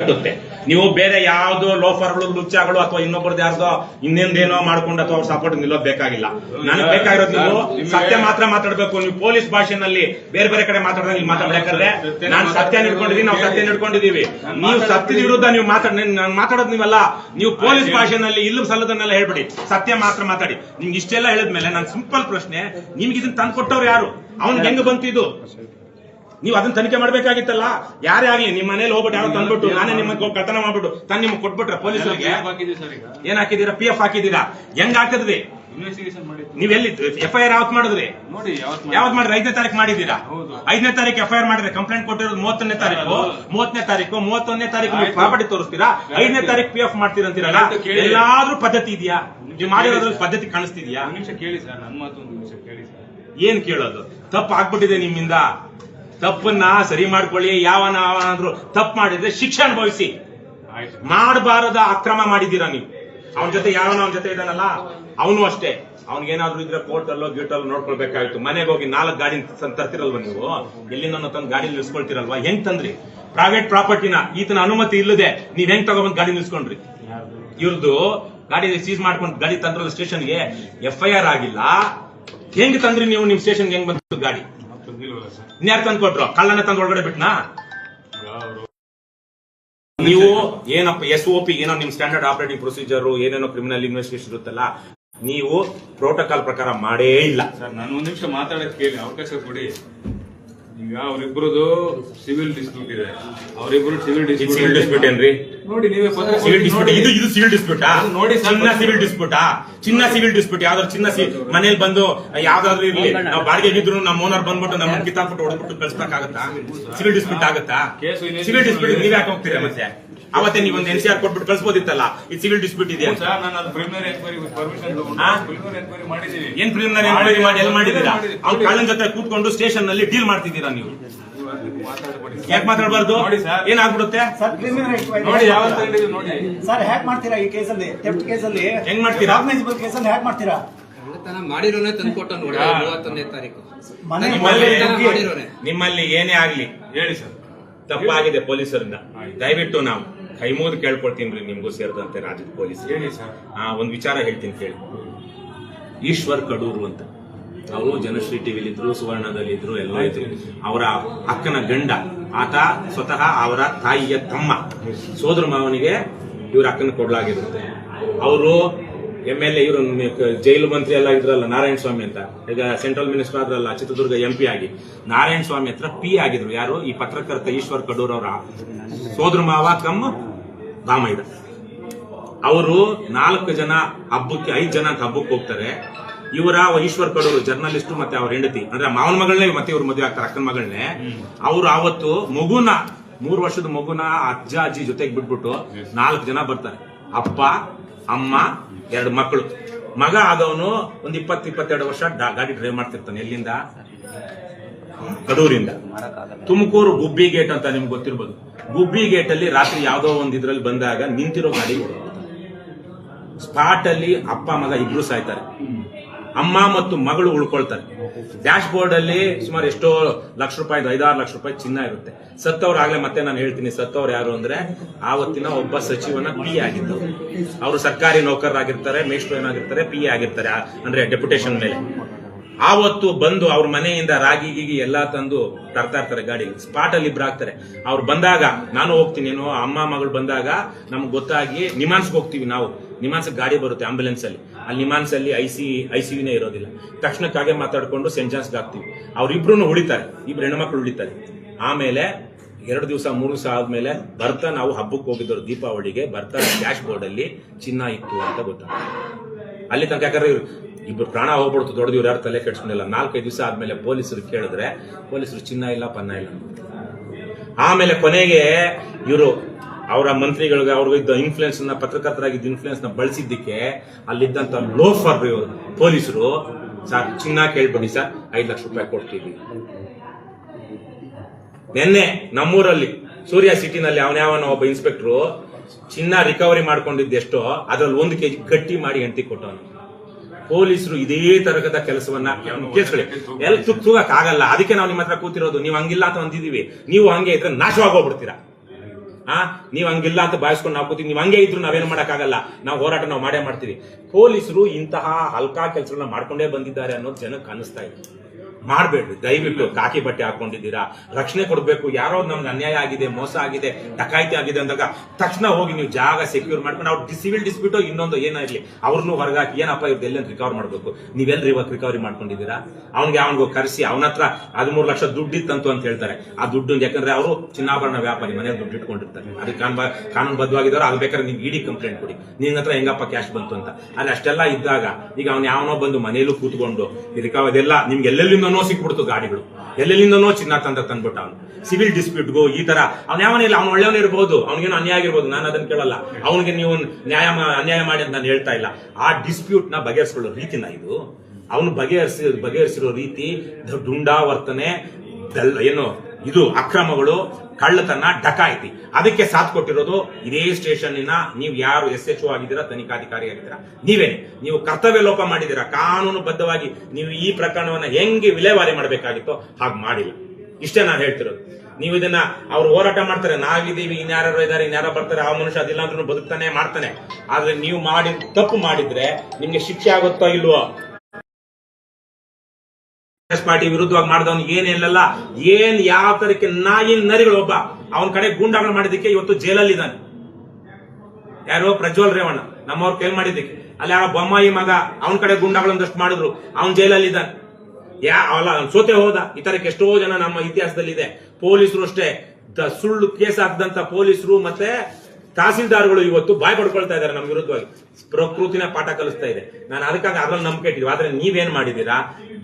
ಕಟ್ಟುತ್ತೆ. ನೀವು ಬೇರೆ ಯಾವ್ದು ಲೋಫರ್ಗಳು ಲುಚ್ಚಾಗಳು ಅಥವಾ ಇನ್ನೊಬ್ಬರದ್ದು ಯಾರ್ದೋ ಇನ್ನೊಂದೇನೋ ಮಾಡ್ಕೊಂಡು ಅಥವಾ ಅವ್ರ ಸಪೋರ್ಟ್ ನಿಲ್ಲೋದ್ ಬೇಕಾಗಿಲ್ಲ. ನನಗೆ ಬೇಕಾಗಿರೋದು ನೀವು ಸತ್ಯ ಮಾತ್ರ ಮಾತಾಡ್ಬೇಕು. ನೀವು ಪೊಲೀಸ್ ಭಾಷೆನಲ್ಲಿ ಬೇರೆ ಬೇರೆ ಕಡೆ ಮಾತಾಡಿದಾಗ ಇಲ್ಲಿ ಮಾತಾಡ್ಬೇಕಾದ್ರೆ ನಾನು ಸತ್ಯ ನಿಡ್ಕೊಂಡಿದೀನಿ ನಾವು ಸತ್ಯ ನಿಡ್ಕೊಂಡಿದೀವಿ. ನೀವು ಸತ್ಯದ ವಿರುದ್ಧ ನೀವು ಮಾತಾಡ ನಾನು ಮಾತಾಡೋದು ನೀವಲ್ಲ. ನೀವು ಪೊಲೀಸ್ ಭಾಷೆನಲ್ಲಿ ಇಲ್ಲ ಸಲ್ಲದನ್ನೆಲ್ಲ ಹೇಳ್ಬಿಡಿ. ಸತ್ಯ ಮಾತ್ರ ಮಾತಾಡಿ. ನಿಮ್ಗೆ ಇಷ್ಟೆಲ್ಲ ಹೇಳಿದ್ಮೇಲೆ ನಾನು ಸಿಂಪಲ್ ಪ್ರಶ್ನೆ ನಿಮ್ಗೆ ಇದನ್ನ ತಂದ್ಕೊಟ್ಟವ್ರು ಯಾರು? ಅವ್ನ್ ಹೆಂಗ್ ಬಂತಿದ್ದು ನೀವು ಅದನ್ನ ತನಿಖೆ ಮಾಡ್ಬೇಕಾಗಿತ್ತಲ್ಲ? ಯಾರೇ ಆಗ್ಲಿ ನಿಮ್ಮ ಮನೇಲಿ ಹೋಗ್ಬಿಟ್ಟು ಯಾರೋ ತಂದ್ಬಿಟ್ಟು ನಾನೇ ನಿಮ್ಮ ಕಳ್ತನ ಮಾಡ್ಬಿಟ್ಟು ತಾನು ನಿಮ್ಗೆ ಕೊಟ್ಬಿಟ್ರೆ ಪೊಲೀಸರಿಗೆ ಏನ್ ಹಾಕಿದೀರಾ ಪಿ ಎಫ್ ಹಾಕಿದೀರಾ ಹೆಂಗ್ ಹಾಕಿದ್ರಿ? ಇನ್ವೆಸ್ಟಿಗೇಷನ್ ಮಾಡಿದ್ವಿ ನೀವ್ ಎಲ್ಲಿ ಎಫ್ ಐ ಆರ್ ಯಾವತ್ ಮಾಡಿದ್ರಿ? ಯಾವತ್ ಮಾಡಿದ್ರಿ? ಐದನೇ ತಾರೀಕು ಮಾಡಿದೀರಾ. ಐದನೇ ತಾರೀಕು ಎಫ್ ಐ ಆರ್ ಮಾಡಿದ್ರೆ ಕಂಪ್ಲೇಂಟ್ ಕೊಟ್ಟಿರೋದು ಮೂವತ್ತನೇ ತಾರೀಕು ಮೂವತ್ತನೇ ತಾರೀಕು ಮೂವತ್ತೊಂದನೇ ತಾರೀಕು. ಪ್ರಾಪರ್ಟಿ ತೋರಿಸ್ತೀರಾ? ಐದನೇ ತಾರೀಕು ಪಿ ಎಫ್ ಮಾಡ್ತೀರಂತೀರಲ್ಲ ಎಲ್ಲಾದ್ರೂ ಪದ್ಧತಿ ಇದೆಯಾ? ನೀವು ಮಾಡಿರೋದ್ರ ಪದ್ಧತಿ ಕಾಣಿಸ್ತಿದ್ಯಾ? ನಿಮಿಷ ಕೇಳಿ ಸರ್ ನನ್ನ ಮಾತು ಒಂದು ನಿಮಿಷ ಕೇಳಿ ಸರ್. ಏನ್ ಕೇಳೋದು? ತಪ್ಪು ಆಗ್ಬಿಟ್ಟಿದೆ ನಿಮ್ಮಿಂದ? ತಪ್ಪನ್ನ ಸರಿ ಮಾಡ್ಕೊಳ್ಳಿ, ಯಾವನ ಯಾವನಾದ್ರೂ ತಪ್ಪು ಮಾಡಿದ್ರೆ ಶಿಕ್ಷೆ ಅನುಭವಿಸಿ. ಮಾಡಬಾರದ ಅಕ್ರಮ ಮಾಡಿದ್ದೀರಾ ನೀವು? ಅವನ ಜೊತೆ ಯಾವನ ಅವನ ಜೊತೆ ಇದಾನಲ್ಲ ಅವನು ಅಷ್ಟೇ. ಅವ್ನಿಗೇನಾದ್ರೂ ಇದ್ರೆ ಕೋರ್ಟಲ್ಲೋ ಅಲ್ಲೋ ಗೀಟ್ ಅಲ್ಲೋ ನೋಡ್ಕೊಳ್ಬೇಕಾಯ್ತು. ಮನೆಗೆ ಹೋಗಿ ನಾಲ್ಕು ಗಾಡಿ ತರ್ತಿರಲ್ವ ನೀವು? ಎಲ್ಲಿಂದ ತಂದು ಗಾಡಿ ನಿಲ್ಸ್ಕೊಳ್ತಿರಲ್ವಾ? ಹೆಂಗ್ ತಂದ್ರಿ? ಪ್ರೈವೇಟ್ ಪ್ರಾಪರ್ಟಿನ ಈತನ ಅನುಮತಿ ಇಲ್ಲದೆ ನೀವ್ ಹೆಂಗ್ ತಗೊಬಂದ್ ಗಾಡಿ ನಿಲ್ಸ್ಕೊಂಡ್ರಿ? ಇವ್ರದ್ದು ಗಾಡಿ ಸೀಸ್ ಮಾಡ್ಕೊಂಡು ಗಾಡಿ ತಂದ್ರಲ್ಲ ಸ್ಟೇಷನ್ಗೆ ಎಫ್ ಐ ಆರ್ ಆಗಿಲ್ಲ. ಹೆಂಗ್ ತಂದ್ರಿ ನೀವು ನಿಮ್ ಸ್ಟೇಷನ್ಗೆ ಹೆಂಗ್ ಬಂತು ಗಾಡಿ? ಇನ್ಯಾರು ತಂದು ಕೊಟ್ರು ಕಳ್ಳನ ತಂದು ಒಳಗಡೆ ಬಿಟ್ನಾ? ನೀವು ಏನಪ್ಪ ಎಸ್ ಒ ಪಿ ಏನೋ ನಿಮ್ ಸ್ಟ್ಯಾಂಡರ್ಡ್ ಆಪರೇಟಿಂಗ್ ಪ್ರೊಸೀಜರ್ ಏನೇನೋ ಕ್ರಿಮಿನಲ್ ಇನ್ವೆಸ್ಟಿಗೇಷನ್ ಇರುತ್ತಲ್ಲ ನೀವು ಪ್ರೋಟೋಕಾಲ್ ಪ್ರಕಾರ ಮಾಡೇ ಇಲ್ಲ. ಸರ್ ನಾನು ಒಂದ್ ನಿಮಿಷ ಮಾತಾಡಕ್ ಕೇಳಿ ಅವಕಾಶ ಕೊಡಿ. ಈಗ ಸಿವಿಲ್ ಡಿಸ್ಪ್ಯೂಟ್ ಇದೆ. ಅವರಿಬ್ರು ಸಿವಿಲ್ ಸಿವಿಲ್ ಡಿಸ್ಪ್ಯೂಟ್ ಡಿಸ್ಪ್ಯೂಟ್ ಏನ್ರಿ? ನೋಡಿ ನೀವೇ ಪತ್ರ ಸಿವಿಲ್ ಡಿಸ್ಪ್ಯೂಟ್ ಇದು ಇದು ಸಿವಿಲ್ ಡಿಸ್ಪ್ಯೂಟಾ ನೋಡಿ ಚಿನ್ನ ಸಿವಿಲ್. ಡಿಸ್ಪ್ಯೂಟಾ ಚಿನ್ನ ಸಿವಿಲ್ ಡಿಸ್ಪ್ಯೂಟ್ ಯಾವ್ದಾದ್ರು ಚಿನ್ನ ಸಿ ಮನೇಲಿ ಬಂದು ಯಾವ್ದಾದ್ರು ಇರ್ಲಿ. ನಾವು ಬಾಡಿಗೆಗಿದ್ರು ನಮ್ಮ ಓನರ್ ಬಂದ್ಬಿಟ್ಟು ನಮ್ಮ ಕಿತ್ತಾಕ್ಬಿಟ್ಟು ಹೊಡೆದ್ಬಿಟ್ಟು ಕಳ್ಸಕ್ಕಾಗತ್ತಾ ಸಿವಿಲ್ ಡಿಸ್ಪ್ಯೂಟ್ ಆಗುತ್ತಾ? Civil dispute? ನೀವ್ ಯಾಕೆ ಹೋಗ್ತೀರಾ ಮತ್ತೆ? ಅವತ್ತೇ ನೀವು ಒಂದು ಎನ್ ಸಿ ಆರ್ ಕೊಟ್ಬಿಟ್ಟು ಕಳಿಸಬಹುದಿತ್ತಲ್ಲ ಇದು ಸಿವಿಲ್ ಡಿಸ್ಪ್ಯೂಟ್ ಇದೆ ಮಾಡಿದ್ದೀವಿ. ಏನ್ ಪ್ರಿಲಿಮಿನರಿ ಎನ್ಕ್ವೈರಿ ಮಾಡಿ ಎಲ್ಲಿ ಮಾಡಿದೀರಾ ಅವ್ನ ಕಳ್ಳನ ಜೊತೆ ಕೂತ್ಕೊಂಡು ಸ್ಟೇಷನ್ನಲ್ಲಿ ಡೀಲ್ ಮಾಡ್ತಿದ್ದೀರಾ ನೀವು. ಯಾಕೆ ಮಾತಾಡಬಾರ್ದು? ನೋಡಿ ಸರ್. ಏನಾಗ್ಬಿಡುತ್ತೆ ನೋಡಿ ಯಾವ ಮಾಡ್ತೀರಾ? ನೋಡಿ. ಸರ್ ಹ್ಯಾಕ್ ಮಾಡ್ತೀರಾ ಈ ಕೇಸಲ್ಲಿ? ಹೆಂಗ್ ಮಾಡ್ತೀರಾ? ಕಾಗ್ನೈಸಬಲ್ ಕೇಸಲ್ಲಿ ಹ್ಯಾಕ್ ಮಾಡ್ತೀರಾ? ಕಳ್ಳತನ ಮಾಡಿರೋನೆ ತಂದ್ಕೊಟ್ಟ ನೋಡಿ ಯಾ. ಮೂವತ್ತೊಂದನೇ ತಾರೀಕು. ನಿಮ್ಮಲ್ಲಿ ಏನೇ ಆಗ್ಲಿ ಹೇಳಿ ಸರ್. ತಪ್ಪಾಗಿದೆ ಪೊಲೀಸರಿಂದ. ದಯವಿಟ್ಟು ನಾವು ಕೈ ಮುಗಿದು ಕೇಳ್ಕೊಳ್ತೀನಿ ರೀ ನಿಮ್ಗೂ ಸೇರಿದಂತೆ ರಾಜ್ಯದ ಪೊಲೀಸ್ ಒಂದ್ ವಿಚಾರ ಹೇಳ್ತೀನಿ ಕೇಳಿ. ಈಶ್ವರ್ ಕಡೂರು ಅಂತ. ಅವರು ಜನಶ್ರೀ ಟಿವಿಲಿ ಇದ್ರು ಸುವರ್ಣದಲ್ಲಿ ಇದ್ರು. ಎಲ್ಲ ಇದ್ರು ಅವರ ಅಕ್ಕನ ಗಂಡ ಆತ ಸ್ವತಃ ಅವರ ತಾಯಿಯ ತಮ್ಮ. ಸೋದರ ಮಾವನಿಗೆ ಇವ್ರ ಅಕ್ಕನ ಕೊಡ್ಲಾಗಿರುತ್ತೆ. ಅವರು ಎಂ ಎಲ್ ಎ ಇವರು ಜೈಲು ಮಂತ್ರಿ ಎಲ್ಲ ಇದ್ರಲ್ಲ ನಾರಾಯಣ ಸ್ವಾಮಿ ಅಂತ. ಈಗ ಸೆಂಟ್ರಲ್ ಮಿನಿಸ್ಟರ್ ಆದ್ರಲ್ಲ ಚಿತ್ರದುರ್ಗ ಎಂ ಪಿ ಆಗಿ. ನಾರಾಯಣ ಸ್ವಾಮಿ ಹತ್ರ ಪಿ ಆಗಿದ್ರು. ಯಾರು? ಈ ಪತ್ರಕರ್ತ ಈಶ್ವರ್ ಕಡೂರ್ ಅವರ. ಸೋದರ ಮಾವ ಕಮ್ಮ ಬಾಮೈದ ಅವರು ನಾಲ್ಕು ಜನ ಹಬ್ಬಕ್ಕೆ, ಐದು ಜನ ಹಬ್ಬಕ್ಕೆ ಹೋಗ್ತಾರೆ. ಇವರ ಈಶ್ವರ್ ಕಡೂರು ಜರ್ನಲಿಸ್ಟ್ ಮತ್ತೆ ಅವ್ರ ಹೆಂಡತಿ, ಅಂದ್ರೆ ಮಾವನ ಮಗಳನ್ನೇ ಮತ್ತೆ ಇವ್ರ ಮದುವೆ ಆಗ್ತಾರೆ, ಅಕ್ಕನ ಮಗಳನ್ನೇ. ಅವ್ರು ಅವತ್ತು ಮಗುನ, ಮೂರು ವರ್ಷದ ಮಗುನ ಅಜ್ಜ, ಅಜ್ಜಿ ಜೊತೆಗೆ ಬಿಟ್ಬಿಟ್ಟು ನಾಲ್ಕು ಜನ ಬರ್ತಾರೆ. ಅಪ್ಪ, ಅಮ್ಮ, ಎರಡು ಮಕ್ಕಳು. ಮಗ ಆದವನು ಒಂದ್ ಇಪ್ಪತ್ತು, ಇಪ್ಪತ್ತೆರಡು ವರ್ಷ ಗಾಡಿ ಡ್ರೈವ್ ಮಾಡ್ತಿರ್ತಾನೆ ಎಲ್ಲಿಂದ? ಕಡೂರಿಂದ. ತುಮಕೂರು ಗುಬ್ಬಿ ಗೇಟ್ ಅಂತ ನಿಮ್ಗೆ ಗೊತ್ತಿರ್ಬೋದು. ಗುಬ್ಬಿ ಗೇಟ್ ಅಲ್ಲಿ ರಾತ್ರಿ ಯಾವ್ದೋ ಒಂದ್ ಇದ್ರಲ್ಲಿ ಬಂದಾಗ ನಿಂತಿರೋ ಗಾಡಿ. ಸ್ಪಾಟ್ ಅಲ್ಲಿ ಅಪ್ಪ, ಮಗ ಇಬ್ರು ಸಾಯ್ತಾರೆ. ಅಮ್ಮ ಮತ್ತು ಮಗಳು ಉಳ್ಕೊಳ್ತಾರೆ. ಡ್ಯಾಶ್ ಬೋರ್ಡ್ ಅಲ್ಲಿ ಸುಮಾರು ಎಷ್ಟೋ ಲಕ್ಷ ರೂಪಾಯಿ ಐದಾರು ಲಕ್ಷ ರೂಪಾಯಿ ಚಿನ್ನ ಇರುತ್ತೆ. ಸತ್ತವ್ರು ಆಗ್ಲೇ ಮತ್ತೆ ನಾನು ಹೇಳ್ತೀನಿ ಸತ್ತವ್ರು ಯಾರು ಅಂದ್ರೆ ಆವತ್ತಿನ ಒಬ್ಬ ಸಚಿವನ ಪಿ ಆಗಿದ್ದವರು ಅವರು ಸರ್ಕಾರಿ ನೌಕರರಾಗಿರ್ತಾರೆ, ಮೇಷ್ಟ್ರು ಏನಾಗಿರ್ತಾರೆ ಪಿ ಆಗಿರ್ತಾರೆ ಅಂದ್ರೆ ಡೆಪ್ಯುಟೇಷನ್ ಮೇಲೆ. ಆವತ್ತು ಬಂದು ಅವ್ರ ಮನೆಯಿಂದ ರಾಗಿ ಗೀಗಿ ಎಲ್ಲಾ ತಂದು ತರ್ತಾ ಇರ್ತಾರೆ ಗಾಡಿ ಸ್ಪಾಟ್ ಅಲ್ಲಿ ಇಬ್ರು ಆಗ್ತಾರೆ ಅವ್ರು ಬಂದಾಗ, ನಾನು ಹೋಗ್ತೀನಿ ಏನೋ ಅಮ್ಮ, ಮಗಳು ಬಂದಾಗ ನಮ್ಗೆ ಗೊತ್ತಾಗಿ ನಿಮಾನ್ಸ್ಗೆ ಹೋಗ್ತೀವಿ ನಾವು. ನಿಮಾನ್ಸ್ ಗಾಡಿ ಬರುತ್ತೆ ಆಂಬುಲೆನ್ಸ್ ಅಲ್ಲಿ. ಅಲ್ಲಿ ನಿಮಾನ್ಸ್ ಅಲ್ಲಿ ಐ ಸಿ ಐ ಸಿಯುನೇ ಇರೋದಿಲ್ಲ. ತಕ್ಷಣಕ್ಕಾಗೆ ಮಾತಾಡ್ಕೊಂಡು ಸೆಂಟ್ ಜಾನ್ಸ್ಗೆ ಹಾಕ್ತೀವಿ. ಅವ್ರಿಬ್ರು ಉಳಿತಾರೆ. ಇಬ್ರು ಹೆಣ್ಮಕ್ಳು ಉಳಿತಾರೆ. ಆಮೇಲೆ ಎರಡು ದಿವಸ, ಮೂರು ದಿವಸ ಆದ್ಮೇಲೆ ಬರ್ತಾ ನಾವು ಹಬ್ಬಕ್ಕೆ ಹೋಗಿದ್ರು ದೀಪಾವಳಿಗೆ ಬರ್ತಾ ಡ್ಯಾಶ್ ಬೋರ್ಡ್ ಅಲ್ಲಿ ಚಿನ್ನ ಇತ್ತು ಅಂತ ಗೊತ್ತಾಗ್ತದೆ. ಅಲ್ಲಿ ತನಕ ಯಾಕಂದ್ರೆ ಇಬ್ರು ಪ್ರಾಣ ಹೋಗ್ಬಿಡ್ತು ದೊಡ್ಡದು ಇವ್ರು ಯಾರು ತಲೆ ಕೆಡ್ಸ್ಕೊಂಡಿಲ್ಲ. ನಾಲ್ಕೈದು ದಿವಸ ಆದ್ಮೇಲೆ ಪೊಲೀಸರು ಕೇಳಿದ್ರೆ, ಪೊಲೀಸರು ಚಿನ್ನ ಇಲ್ಲ, ಪನ್ನ ಇಲ್ಲ ಆಮೇಲೆ ಕೊನೆಗೆ ಇವರು ಅವರ ಮಂತ್ರಿಗಳಿಗೆ ಅವ್ರಿಗಿದ್ದ ಇನ್ಫ್ಲೂಯೆನ್ಸ್ನ, ಪತ್ರಕರ್ತರಾಗಿದ್ದ ಇನ್ಫ್ಲೂಯೆನ್ಸ್ನ ಬಳಸಿದ್ದಕ್ಕೆ ಅಲ್ಲಿದ್ದಂತ ಲೋಫರ್ ಪೊಲೀಸರು, ಸರ್, ಚಿನ್ನ ಕೇಳ್ಬಿಡಿ ಸರ್, ಐದು ಲಕ್ಷ ರೂಪಾಯಿ ಕೊಡ್ತೀವಿ. ನಿನ್ನೆ ನಮ್ಮೂರಲ್ಲಿ, ಸೂರ್ಯ ಸಿಟಿನಲ್ಲಿ ಅವನ್ಯಾವನ ಒಬ್ಬ ಇನ್ಸ್ಪೆಕ್ಟ್ರು ಚಿನ್ನ ರಿಕವರಿ ಮಾಡ್ಕೊಂಡಿದ್ದೆಷ್ಟೋ, ಅದ್ರಲ್ಲಿ ಒಂದು ಕೆಜಿ ಗಟ್ಟಿ ಮಾಡಿ ಹೆಂಡತಿ ಕೊಟ್ಟವನು. ಪೊಲೀಸರು ಇದೇ ತರಗದ ಕೆಲಸವನ್ನ ಕೇಸ್ಕೊಳ್ಳಿ. ಎಲ್ಲ ತುಕ್ ತೂಗಕ್ ಆಗಲ್ಲ. ಅದಕ್ಕೆ ನಾವು ನಿಮ್ಮ ಹತ್ರ ಕೂತಿರೋದು. ನೀವು ಹಂಗಿಲ್ಲ ಅಂತ ಅಂದಿದೀವಿ. ನೀವು ಹಂಗೆ ಇದ್ರೆ ನಾಶವಾಗೋಗ್ಬಿಡ್ತೀರಾ? ಆ? ನೀವ್ ಹಂಗಿಲ್ಲ ಅಂತ ಬಾಯಿಸ್ಕೊಂಡು ನಾವು ಕೂತೀವಿ. ನೀವ್ ಹಂಗೆ ಇದ್ರು ನಾವೇನು ಮಾಡಕ್ಕಾಗಲ್ಲ. ನಾವು ಹೋರಾಟ ನಾವು ಮಾಡೇ ಮಾಡ್ತೀವಿ. ಪೊಲೀಸರು ಇಂತಹ ಹಲ್ಕಾ ಕೆಲಸಗಳನ್ನ ಮಾಡ್ಕೊಂಡೇ ಬಂದಿದ್ದಾರೆ ಅನ್ನೋದು ಜನಕ್ಕೆ ಅನಿಸ್ತಾ ಇದೆ. ಮಾಡಬೇಡ್ರಿ. ದಯವಿಟ್ಟು ಕಾಕಿ ಬಟ್ಟೆ ಹಾಕೊಂಡಿದ್ದೀರಾ? ರಕ್ಷಣೆ ಕೊಡಬೇಕು. ಯಾರೋ ನಮ್ಗೆ ಅನ್ಯಾಯ ಆಗಿದೆ, ಮೋಸ ಆಗಿದೆ, ಡಕಾಯಿತಿ ಆಗಿದೆ ಅಂದಾಗ ತಕ್ಷಣ ಹೋಗಿ ನೀವು ಜಾಗ ಸೆಕ್ಯೂರ್ ಮಾಡ್ಕೊಂಡು ಅವ್ರು ಸಿವಿಲ್ ಡಿಸ್ಪ್ಯೂಟು ಇನ್ನೊಂದು ಏನೋ ಇರಲಿ. ಅವ್ರನ್ನೂ ಹೊರಗಾಕಿ, ಏನಪ್ಪ ಇವ್ರದ್ದು ಎಲ್ಲ ರಿಕವರ್ ಮಾಡಬೇಕು? ನೀವೆಲ್ಲರೂ ಇವಾಗ ರಿಕವರಿ ಮಾಡ್ಕೊಂಡಿದ್ದೀರಾ? ಅವ್ನಿಗೆ ಅವ್ನಿಗೆ ಕರೆಸಿ, ಅವನ ಹತ್ರ ಹದಿಮೂರು ಲಕ್ಷ ದುಡ್ಡಿತ್ತಂತು ಅಂತ ಹೇಳ್ತಾರೆ. ಆ ದುಡ್ಡು ಯಾಕಂದ್ರೆ ಅವರು ಚಿನ್ನಾಭರಣ ವ್ಯಾಪಾರಿ ಮನೆ ದುಡ್ಡು ಇಟ್ಕೊಂಡಿರ್ತಾರೆ ಅದಕ್ಕೆ ಕಾನೂನು ಕಾನೂನುಬದ್ಧವಾಗಿದ್ದಾರೆ ಅದು ಬೇಕಾದ್ರೆ ನೀವು ಇಡಿ ಕಂಪ್ಲೇಂಟ್ ಕೊಡಿ. ನಿನ್ನ ಹತ್ರ ಹೆಂಗಪ್ಪ ಕ್ಯಾಶ್ ಬಂತು ಅಂತ. ಅಲ್ಲಿ ಅಷ್ಟೆಲ್ಲ ಇದ್ದಾಗ ಈಗ ಅವ್ನು ಯಾವನೋ ಬಂದು ಮನೇಲೂ ಕೂತ್ಕೊಂಡು ಇದಕ್ಕೆ ಅದೆಲ್ಲ ನಿಮ್ಗೆ ಎಲ್ಲೆಲ್ಲಿಂದನೋ ಸಿಕ್ಬಿಡ್ತು ಗಾಡಿಗಳು. ಎಲ್ಲೆಲ್ಲಿಂದನೋ ಚಿನ್ನ ತಂದ ತಂದ್ಬಿಟ್ಟ ಅವನು. ಸಿವಿಲ್ ಡಿಸ್ಪ್ಯೂಟ್ಗೂ ಈ ತರ. ಅವ್ನ ಯಾವನಿಲ್ಲ ಅವ್ನು ಒಳ್ಳೆಯವನೇ ಇರ್ಬೋದು. ಅವ್ನಿಗೇನು ಅನ್ಯಾಯ ಆಗಿರ್ಬೋದು. ನಾನು ಅದನ್ನ ಕೇಳಲ್ಲ. ಅವನಿಗೆ ನೀವು ನ್ಯಾಯ ಅನ್ಯಾಯ ಮಾಡಿ ಅಂತ ನಾನು ಹೇಳ್ತಾ ಇಲ್ಲ. ಆ ಡಿಸ್ಪ್ಯೂಟ್ನ ಬಗೆಹರಿಸ್ಕೊಳ್ಳೋ ರೀತಿನ ಇದು. ಅವನು ಬಗೆಹರಿಸಿ, ಬಗೆಹರಿಸಿರೋ ರೀತಿ ದುಂಡಾವರ್ತನೆ ಏನು ಇದು ಅಕ್ರಮಗಳು, ಕಳ್ಳತನ, ಡಕಾಯಿತಿ. ಅದಕ್ಕೆ ಸಾಥ್ ಕೊಟ್ಟಿರೋದು ಇದೇ ಸ್ಟೇಷನ್ನಿನ ನೀವು ಯಾರು ಎಸ್ ಎಚ್ ಆಗಿದ್ದೀರಾ, ತನಿಖಾಧಿಕಾರಿ ಆಗಿದ್ದೀರಾ. ನೀವೇನೆ, ನೀವು ಕರ್ತವ್ಯ ಲೋಪ ಮಾಡಿದ್ದೀರಾ ಕಾನೂನುಬದ್ಧವಾಗಿ ನೀವು ಈ ಪ್ರಕರಣವನ್ನ ಹೆಂಗೆ ವಿಲೇವಾರಿ ಮಾಡಬೇಕಾಗಿತ್ತೋ ಹಾಗೆ ಮಾಡಿಲ್ಲ. ಇಷ್ಟೇ ನಾನು ಹೇಳ್ತಿರೋದು. ನೀವು ಇದನ್ನ ಅವ್ರು ಹೋರಾಟ ಮಾಡ್ತಾರೆ, ನಾವಿದ್ದೀವಿ ಇನ್ಯಾರು ಇದ್ದಾರೆ ಇನ್ಯಾರೋ ಬರ್ತಾರೆ, ಆ ಮನುಷ್ಯ ಅದಿಲ್ಲ ಅಂದ್ರೂ ಬದುಕ್ತಾನೆ, ಮಾಡ್ತಾನೆ. ಆದ್ರೆ ನೀವು ಮಾಡಿ ತಪ್ಪು ಮಾಡಿದ್ರೆ ನಿಮ್ಗೆ ಶಿಕ್ಷೆ ಆಗುತ್ತೋ ಇಲ್ವೋ? ಕಾಂಗ್ರೆಸ್ ಪಾರ್ಟಿ ವಿರುದ್ಧವಾಗಿ ಮಾಡಿದವನು ಏನಿಲ್ಲಲ್ಲ ಏನ್ ಯಾವ ತರಕ್ಕೆ ನಾಯಿನ್ ನರಿಗಳು ಒಬ್ಬ, ಅವನ ಕಡೆ ಗೂಂಡಾಗಳು ಮಾಡಿದ್ದಕ್ಕೆ ಇವತ್ತು ಜೈಲಲ್ಲಿ ಇದ್ದಾನೆ. ಯಾರೋ ಪ್ರಜ್ವಲ್ ರೇವಣ್ಣ, ನಮ್ಮವ್ರ ಕೈ ಮಾಡಿದ್ದಕ್ಕೆ. ಅಲ್ಲಿ ಆ ಬೊಮ್ಮಾಯಿ ಮಗ, ಅವನ ಕಡೆ ಗುಂಡಾಗಳೊಂದಷ್ಟು ಮಾಡಿದ್ರು, ಅವನ್ ಜೈಲಲ್ಲಿ ಇದ್ದಾನೆ. ಯಾ ಅಲ್ಲ ಸೋತೆ ಹೋದ, ಈ ತರಕ್ಕೆ ಎಷ್ಟೋ ಜನ ನಮ್ಮ ಇತಿಹಾಸದಲ್ಲಿ ಇದೆ ಪೊಲೀಸರು ಅಷ್ಟೇ ಸುಳ್ಳು ಕೇಸ್ ಹಾಕದಂತ ಪೊಲೀಸರು ಮತ್ತೆ ತಹಸೀಲ್ದಾರ್ಗಳು ಇವತ್ತು ಬಾಯ್ ಪಡ್ಕೊಳ್ತಾ ಇದ್ದಾರೆ ನಮ್ಮ ವಿರುದ್ಧವಾಗಿ. ಪ್ರಕೃತಿನ ಪಾಠ ಕಲಿಸ್ತಾ ಇದೆ. ನಾನು ಅದಕ್ಕಾಗಿ ಅದ್ರಲ್ಲಿ ನಂಬಿಕೆ ಇಟ್ಟಿದ್ವಿ ಆದ್ರೆ ನೀವೇನ್ ಮಾಡಿದೀರಾ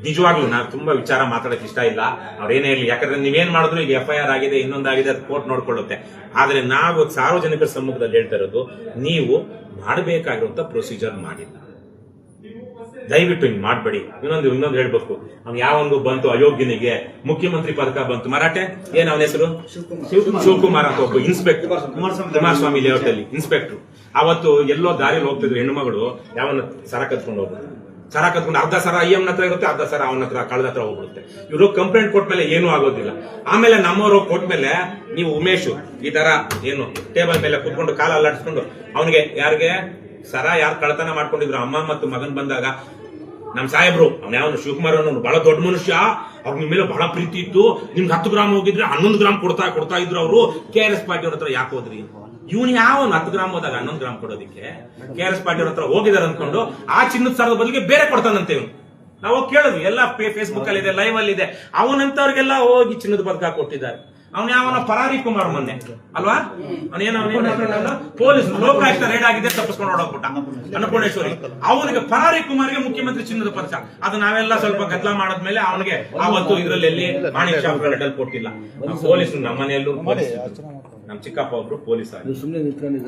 ನಿಜವಾಗ್ಲೂ ನಾನು ತುಂಬಾ ವಿಚಾರ ಮಾತಾಡಕ್ ಇಷ್ಟ ಇಲ್ಲ. ಅವ್ರೇನೇ ಇರಲಿ, ಯಾಕಂದ್ರೆ ನೀವೇನ್ ಮಾಡಿದ್ರು ಈಗ ಎಫ್ ಐ ಆರ್ ಆಗಿದೆ, ಇನ್ನೊಂದಾಗಿದೆ ಅದು ಕೋರ್ಟ್ ನೋಡ್ಕೊಳ್ಳುತ್ತೆ. ಆದ್ರೆ ನಾವು ಸಾರ್ವಜನಿಕರ ಸಮ್ಮುಖದಲ್ಲಿ ಹೇಳ್ತಾ ಇರೋದು, ನೀವು ಮಾಡಬೇಕಾಗಿರುವಂತ ಪ್ರೊಸೀಜರ್ ಮಾಡಿಲ್ಲ. ದಯವಿಟ್ಟು ಹಿಂಗ್ ಮಾಡಬೇಡಿ. ಇನ್ನೊಂದು ಇನ್ನೊಂದು ಹೇಳ್ಬೇಕು. ಅವ್ನು ಯಾವನ್ಗೂ ಬಂತು ಅಯೋಗ್ಯನಿಗೆ ಮುಖ್ಯಮಂತ್ರಿ ಪದಕ ಬಂತು. ಮರಾಠೆ? ಏನ್ ಅವನ ಹೆಸರು? ಶಿವಕುಮಾರ್. ಅಂತ ಒಬ್ಬ ಇನ್ಸ್ಪೆಕ್ಟರ್. ಕುಮಾರಸ್ವಾಮಿ ಲೇಔಟ್ ಅಲ್ಲಿ. ಇನ್ಸ್ಪೆಕ್ಟರ್. ಅವತ್ತು ಎಲ್ಲೋ ದಾರಿಯಲ್ಲಿ ಹೋಗ್ತಿದ್ರು ಹೆಣ್ಣುಮಗಳು ಯಾವನ್ನ ಸರ ಕತ್ಕೊಂಡು ಹೋಗ್ಬಿಟ್ಟು ಸರ ಕತ್ಕೊಂಡು ಅರ್ಧ ಸರ ಐ ಎಂ ಹತ್ರ ಇರುತ್ತೆ ಅರ್ಧ ಸರ ಅವನ ಹತ್ರ ಕಳೆದ ಹತ್ರ ಹೋಗ್ಬಿಡುತ್ತೆ. ಇವರು ಕಂಪ್ಲೇಂಟ್ ಕೊಟ್ಟ ಮೇಲೆ ಏನೂ ಆಗೋದಿಲ್ಲ. ಆಮೇಲೆ ನಮ್ಮವರು ಕೊಟ್ಮೇಲೆ ನೀವು ಉಮೇಶ್ ಈ ತರ ಏನು ಟೇಬಲ್ ಮೇಲೆ ಕುತ್ಕೊಂಡು ಕಾಲ ಅಲ್ಲಾಡಿಸ್ಕೊಂಡು ಅವನಿಗೆ ಯಾರಿಗೆ? ಸರ ಯಾರು ಕಳತನ ಮಾಡ್ಕೊಂಡಿದ್ರು? ಅಮ್ಮ ಮತ್ತು ಮಗನ್ ಬಂದಾಗ ನಮ್ ಸಾಹೇಬ್ರು, ಅವ್ನ ಯಾವನು ಶಿವಕುಮಾರ್ ಅನ್ನೋನು ಬಹಳ ದೊಡ್ಡ ಮನುಷ್ಯ. ಅವ್ರ ನಿಮ್ ಮೇಲೆ ಬಹಳ ಪ್ರೀತಿ ಇತ್ತು. ನಿಮ್ಗೆ ಹತ್ತು ಗ್ರಾಮ್ ಹೋಗಿದ್ರೆ ಹನ್ನೊಂದು ಗ್ರಾಮ್ ಕೊಡ್ತಾ ಕೊಡ್ತಾ ಇದ್ರು ಅವರು. ಕೆ ಆರ್ ಎಸ್ ಪಾರ್ಟಿ ಅವ್ರ ಹತ್ರ ಯಾಕೆ ಹೋದ್ರಿ? ಇವನು ಯಾವ ಹತ್ತು ಗ್ರಾಮ್ ಹೋದಾಗ ಹನ್ನೊಂದು ಗ್ರಾಮ್ ಕೊಡೋದಕ್ಕೆ? ಕೆ ಆರ್ ಎಸ್ ಅವ್ರ ಹತ್ರ ಹೋಗಿದಾರೆ ಅನ್ಕೊಂಡು ಆ ಚಿನ್ನದ ಸರದ ಬದಲಿಗೆ ಬೇರೆ ಕೊಡ್ತಾನಂತೆ ಇವನು. ನಾವು ಕೇಳೋದು ಕೇಳಿದ್ವಿ. ಎಲ್ಲ ಫೇಸ್ಬುಕ್ ಅಲ್ಲಿ ಇದೆ ಲೈವ್ ಅಲ್ಲಿ ಇದೆ ಅವನಂತವ್ರಿಗೆಲ್ಲ ಹೋಗಿ ಚಿನ್ನದ ಪದಕ ಕೊಟ್ಟಿದ್ದಾರೆ. ಅವನ ಯಾವನ ಪರಾರಿ ಕುಮಾರ್ ಮೊನ್ನೆ ಅಲ್ವಾ? ಅವನೇನು ಪೊಲೀಸ್ ಲೋಕಾಯುಕ್ತ ರೇಡ್ ಆಗಿದೆ ತಪ್ಪಿಸ್ಕೊಂಡು ಓಡೋಗ್ಬಿಟ್ಟ ಅನ್ನಪೂರ್ಣೇಶ್ವರಿ. ಅವನಿಗೆ ಪರಾರಿ ಕುಮಾರ್ಗೆ ಮುಖ್ಯಮಂತ್ರಿ ಚಿನ್ನದ ಪರಿಚಯ ಅದು ನಾವೆಲ್ಲ ಸ್ವಲ್ಪ ಗದ್ದಲ ಮಾಡದ್ಮೇಲೆ ಅವನಿಗೆ ಆವತ್ತು ಇದ್ರಲ್ಲಿ ಎಲ್ಲಿ ಮಾಣಿಕ್ ಶಾಪ್ ಕೊಟ್ಟಿಲ್ಲ. ಪೊಲೀಸ್ ನಮ್ಮ ಮನೆಯಲ್ಲೂ ನಮ್ ಚಿಕ್ಕಪ್ಪ ಒಬ್ರು ಪೊಲೀಸ್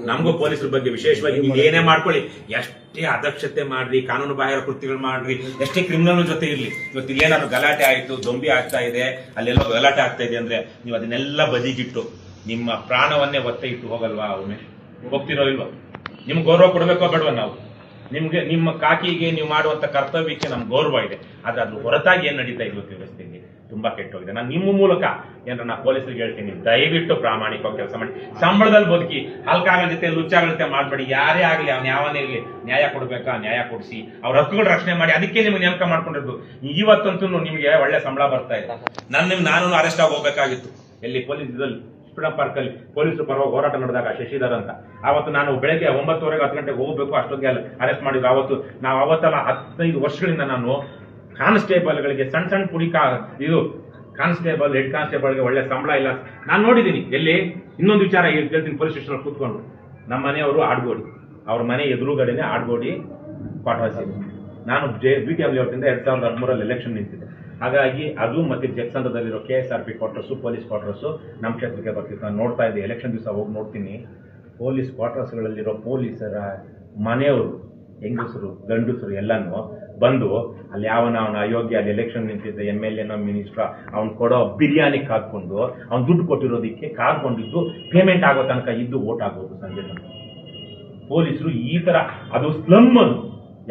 ನಮಗೂ ಪೊಲೀಸರ ಬಗ್ಗೆ ವಿಶೇಷವಾಗಿ ನೀವು ಏನೇ ಮಾಡ್ಕೊಳ್ಳಿ. ಎಷ್ಟೇ ಅದಕ್ಷತೆ ಮಾಡ್ರಿ ಕಾನೂನು ಬಾಹಿರ ಕೃತ್ಯಗಳು ಮಾಡ್ರಿ ಎಷ್ಟೇ ಕ್ರಿಮಿನಲ್ ಜೊತೆ ಇರ್ಲಿ. ಇವತ್ತು ಇಲ್ಲೇನಾದ್ರು ಗಲಾಟೆ ಆಯ್ತು ದೊಂಬಿ ಆಗ್ತಾ ಇದೆ ಅಲ್ಲೆಲ್ಲೋ ಗಲಾಟೆ ಆಗ್ತಾ ಇದೆ ಅಂದ್ರೆ ನೀವು ಅದನ್ನೆಲ್ಲ ಬದಿಗಿಟ್ಟು ನಿಮ್ಮ ಪ್ರಾಣವನ್ನೇ ಒತ್ತೆ ಇಟ್ಟು ಹೋಗಲ್ವಾ ಅವನೇ ಹೋಗ್ತಿರೋ ಇಲ್ವಾ? ನಿಮ್ಗೆ ಗೌರವ ಕೊಡ್ಬೇಕೋ ಬೇಡವಾ ನಾವು? ನಿಮ್ಗೆ ನಿಮ್ಮ ಕಾಕಿಗೆ ನೀವು ಮಾಡುವಂತ ಕರ್ತವ್ಯಕ್ಕೆ ನಮ್ಗೆ ಗೌರವ ಇದೆ. ಆದ್ರೆ ಅದ್ರ ಹೊರತಾಗಿ ಏನ್ ನಡೀತಾ ಇವತ್ತು ವ್ಯವಸ್ಥೆಗೆ? ತುಂಬಾ ಕೆಟ್ಟೋಗಿದೆ. ನಾನು ನಿಮ್ಮ ಮೂಲಕ ಏನಾರ ನಾ ಪೊಲೀಸರಿಗೆ ಹೇಳ್ತೀನಿ, ದಯವಿಟ್ಟು ಪ್ರಾಮಾಣಿಕವಾಗಿ ಕೆಲಸ ಮಾಡಿ. ಸಂಬಳದಲ್ಲಿ ಬದುಕಿ ಹಲ್ಕಾಗಲ್ ಜೊತೆ ಲುಚ್ಚಾಗಳ ಜೊತೆ ಮಾಡ್ಬೇಡಿ. ಯಾರೇ ಆಗಲಿ, ಅವ್ನು ಯಾವನೇ ಇರಲಿ, ನ್ಯಾಯ ಕೊಡ್ಬೇಕಾ? ನ್ಯಾಯ ಕೊಡಿಸಿ. ಅವ್ರ ಹಕ್ಕುಗಳ ರಕ್ಷಣೆ ಮಾಡಿ, ಅದಕ್ಕೆ ನಿಮ್ಗೆ ನೇಮಕ ಮಾಡ್ಕೊಂಡಿರೋದು. ಇವತ್ತಂತೂ ನಿಮಗೆ ಒಳ್ಳೆ ಸಂಬಳ ಬರ್ತಾ ಇದೆ. ನನ್ನ ನಾನು ಅರೆಸ್ಟ್ ಆಗಿ ಹೋಗ್ಬೇಕಾಗಿತ್ತು. ಎಲ್ಲಿ ಪೊಲೀಸ್ ಇದ್ರಲ್ಲಿ ಸ್ಟೂಡೆಂಟ್ ಪಾರ್ಕ್ ಅಲ್ಲಿ ಪೊಲೀಸರು ಪರವಾಗಿ ಹೋರಾಟ ನಡೆದಾಗ ಶಶಿಧರ್ ಅಂತ. ಅವತ್ತು ನಾನು ಬೆಳಗ್ಗೆ ಒಂಬತ್ತುವರೆಗೆ ಹತ್ತು ಗಂಟೆಗೆ ಹೋಗ್ಬೇಕು, ಅಷ್ಟೊತ್ತಿಗೆ ಅಲ್ಲಿ ಅರೆಸ್ಟ್ ಮಾಡಿದ್ರು ಅವತ್ತು ನಾವು ಅವತ್ತಲ್ಲ ಹದಿನೈದು ವರ್ಷಗಳಿಂದ ನಾನು ಕಾನ್ಸ್ಟೇಬಲ್ಗಳಿಗೆ ಸಣ್ಣ ಸಣ್ಣ ಪುಡಿ ಕಾ, ಇದು ಕಾನ್ಸ್ಟೇಬಲ್, ಹೆಡ್ ಕಾನ್ಸ್ಟೇಬಲ್ಗೆ ಒಳ್ಳೆ ಸಂಬಳ ಇಲ್ಲ ನಾನು ನೋಡಿದ್ದೀನಿ. ಎಲ್ಲಿ? ಇನ್ನೊಂದು ವಿಚಾರ ಹೇಳ್- ಹೇಳ್ತೀನಿ ಪೊಲೀಸ್ ಸ್ಟೇಷನ್ ಕೂತ್ಕೊಂಡು. ನಮ್ಮ ಮನೆಯವರು ಆಡ್ಗೋಡಿ. ಅವ್ರ ಮನೆ ಎದುರುಗಡೆನೆ ಆಡ್ಗೋಡಿ ಇದೆ ನಾನು ಜೆ, ಬಿ ಟಿ ಎಂ ಅವರಿಂದ ಎರಡ್ ಸಾವಿರದ ಹದಿಮೂರಲ್ಲಿ ಎಲೆಕ್ಷನ್ ನಿಂತಿದ್ದೆ. ಹಾಗಾಗಿ ಅದು ಮತ್ತೆ ಜಗಸಂದ್ರದಲ್ಲಿರೋ K S R P quarters police quarters ನಮ್ಮ ಕ್ಷೇತ್ರಕ್ಕೆ ಬರ್ತಿತ್ತು. ನಾನು ನೋಡ್ತಾ ಇದ್ದೆ. ಎಲೆಕ್ಷನ್ ದಿವಸ ಹೋಗಿ ನೋಡ್ತೀನಿ. ಪೊಲೀಸ್ ಕ್ವಾರ್ಟರ್ಸ್ಗಳಲ್ಲಿರೋ ಪೊಲೀಸರ ಮನೆಯವರು, ಹೆಂಗಸರು, ಗಂಡಸರು ಎಲ್ಲಾನು ಬಂದು ಅಲ್ಲಿ ಯಾವನ ಅವನ ಅಯೋಗ್ಯ, ಅಲ್ಲಿ ಎಲೆಕ್ಷನ್ ನಿಂತಿದ್ದ ಎಂ ಎಲ್ ಎನೋ ಮಿನಿಸ್ಟ್ರ ಅವ್ನು ಕೊಡೋ ಬಿರಿಯಾನಿ ಕಾಕೊಂಡು ಅವ್ನು ದುಡ್ಡು ಕೊಟ್ಟಿರೋದಕ್ಕೆ ಕಾಕೊಂಡಿದ್ದು ಪೇಮೆಂಟ್ ಆಗೋ ತನಕ ಇದ್ದು ಓಟ್ ಆಗೋದು ಸಂಜೆ ತನಕ. ಪೊಲೀಸರು ಈ ತರ, ಅದು ಸ್ಲಮ್ ಅದು.